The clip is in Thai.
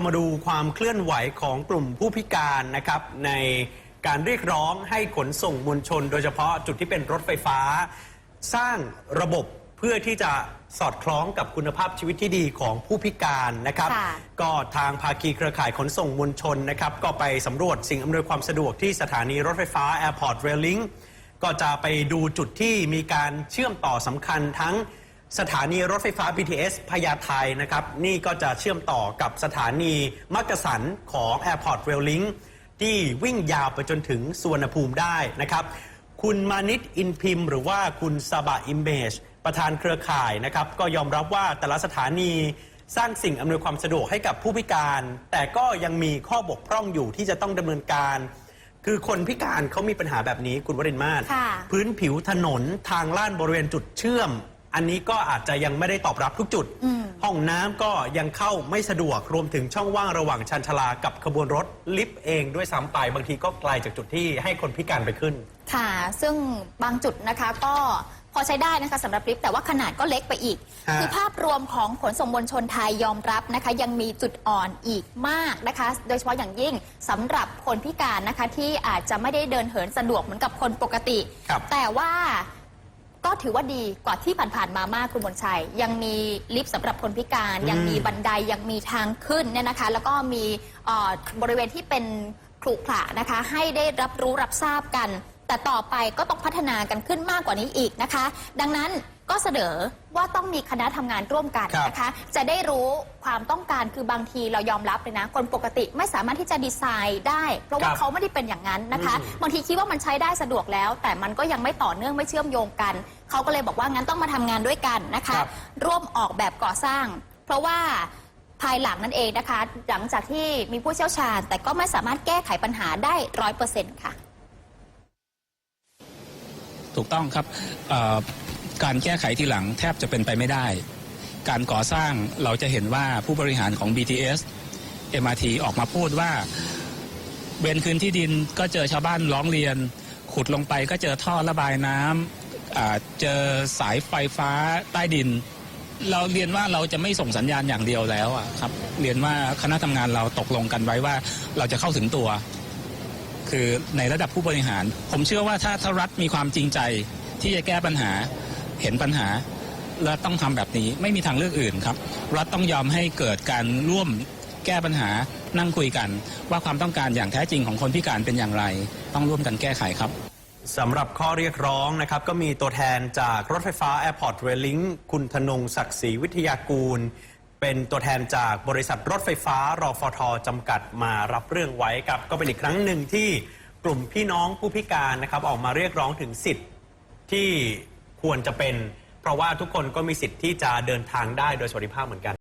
เรามาดูความเคลื่อนไหวของกลุ่มผู้พิการนะครับในการเรียกร้องให้ขนส่งมวลชน โดยเฉพาะจุดที่เป็นรถไฟฟ้า สร้างระบบเพื่อที่จะสอดคล้องกับคุณภาพชีวิตที่ดีของผู้พิการนะครับค่ะก็ทางภาคีเครือข่ายขนส่งมวลชนนะครับก็ไปสำรวจสิ่งอำนวยความสะดวกที่สถานีรถไฟฟ้า Airport Railing ก็จะไปดูจุดที่มีการเชื่อมต่อสำคัญทั้ง สถานีรถไฟฟ้า BTS พญาไทนะครับ นี่ก็จะเชื่อมต่อกับสถานีมักกะสันของ Airport Railing ที่วิ่งยาวไปจนถึงสุวรรณภูมิได้นะครับ คุณมานิตอินพิมพ์ หรือว่าคุณซาบะอิมเมจประธานเครือข่ายนะครับ ก็ยอมรับว่าแต่ละสถานีสร้างสิ่งอำนวยความสะดวกให้กับผู้พิการ แต่ก็ยังมีข้อบกพร่องอยู่ที่จะต้องดำเนินการ คือคนพิการเขามีปัญหาแบบนี้คุณวรินทร์มาศค่ะ พื้นผิวถนนทางลาดบริเวณจุดเชื่อม อันนี้ก็อาจจะยังไม่ได้ตอบรับทุกจุดอืมห้องน้ำก็ยังเข้าไม่สะดวกรวมถึงช่องว่างระหว่างชันชาลากับขบวนรถลิฟต์เองด้วยซ้ำไปบางทีก็ไกลจากจุดที่ให้คนพิการไปขึ้น ค่ะ ซึ่งบางจุดนะคะก็พอใช้ได้นะคะสำหรับลิฟต์แต่ว่าขนาดก็เล็กไปอีก ฮะ คือภาพรวมของขนส่งมวลชนไทยยอมรับนะคะ ยังมีจุดอ่อนอีกมากนะคะ โดยเฉพาะอย่างยิ่งสำหรับคนพิการนะคะที่อาจจะไม่ได้เดินเหินสะดวกเหมือนกับคนปกติ ครับ แต่ว่า ก็ถือว่าดีกว่าที่ผ่านๆมามากคุณบนชัย ยังมีลิฟต์สำหรับคนพิการอืมยังมีบันไดยังมีทางขึ้นเนี่ยนะคะ แล้วก็มีเอ่อบริเวณที่เป็นขรุขระนะคะ ให้ได้รับรู้รับทราบกัน แต่ต่อไปก็ต้องพัฒนากันขึ้นมากกว่านี้อีกนะคะ ดังนั้นก็เสนอว่าต้องมีคณะทำงานร่วมกันครับนะคะ จะได้รู้ความต้องการคือบางทีเรายอมรับเลยนะ คนปกติไม่สามารถที่จะดีไซน์ได้ เพราะว่าเขาไม่ได้เป็นอย่างนั้นนะคะ บางทีคิดว่ามันใช้ได้สะดวกแล้ว แต่มันก็ยังไม่ต่อเนื่องไม่เชื่อมโยงกัน เขาก็เลยบอกว่างั้นต้องมาทำงานด้วยกันนะคะ ครับ ร่วมออกแบบก่อสร้าง เพราะว่าภายหลังนั่นเองนะคะ หลังจากที่มีผู้เชี่ยวชาญ แต่ก็ไม่สามารถแก้ไขปัญหาได้ร้อยเปอร์เซ็นต์ค่ะ ถูกต้องครับการแก้ไขทีหลังแทบจะเป็นไปไม่ได้ การก่อสร้างเราจะเห็นว่าผู้บริหารของ BTS MRT ออกมาพูดว่าเวนคืนที่ดินก็เจอชาวบ้านร้องเรียน ขุดลงไปก็เจอท่อระบายน้ำเจอสายไฟฟ้าใต้ดิน เราเรียนว่าเราจะไม่ส่งสัญญาณอย่างเดียวแล้วครับ เรียนว่าคณะทำงานเราตกลงกันไว้ว่าเราจะเข้าถึงตัว คือในระดับผู้บริหาร ผมเชื่อว่าถ้าถ้ารัฐมีความจริงใจที่จะแก้ปัญหาเห็นปัญหาและต้องทำแบบนี้ไม่มีทางเลือกอื่นครับ รัฐต้องยอมให้เกิดการร่วมแก้ปัญหานั่งคุยกัน ว่าความต้องการอย่างแท้จริงของคนพิการเป็นอย่างไร ต้องร่วมกันแก้ไขครับสำหรับข้อเรียกร้องนะครับ ก็มีตัวแทนจากรถไฟฟ้า Airport Railing คุณธนงศักดิ์ศรีวิทยากูล เป็นตัวแทนจากบริษัทรถไฟฟ้ารอฟทจำกัดมารับเรื่องไว้ครับ ก็เป็นอีกครั้งหนึ่งที่กลุ่มพี่น้องผู้พิการนะครับออกมาเรียกร้องถึงสิทธิ์ที่ควรจะเป็น เพราะว่าทุกคนก็มีสิทธิ์ที่จะเดินทางได้โดยสวัสดิภาพเหมือนกัน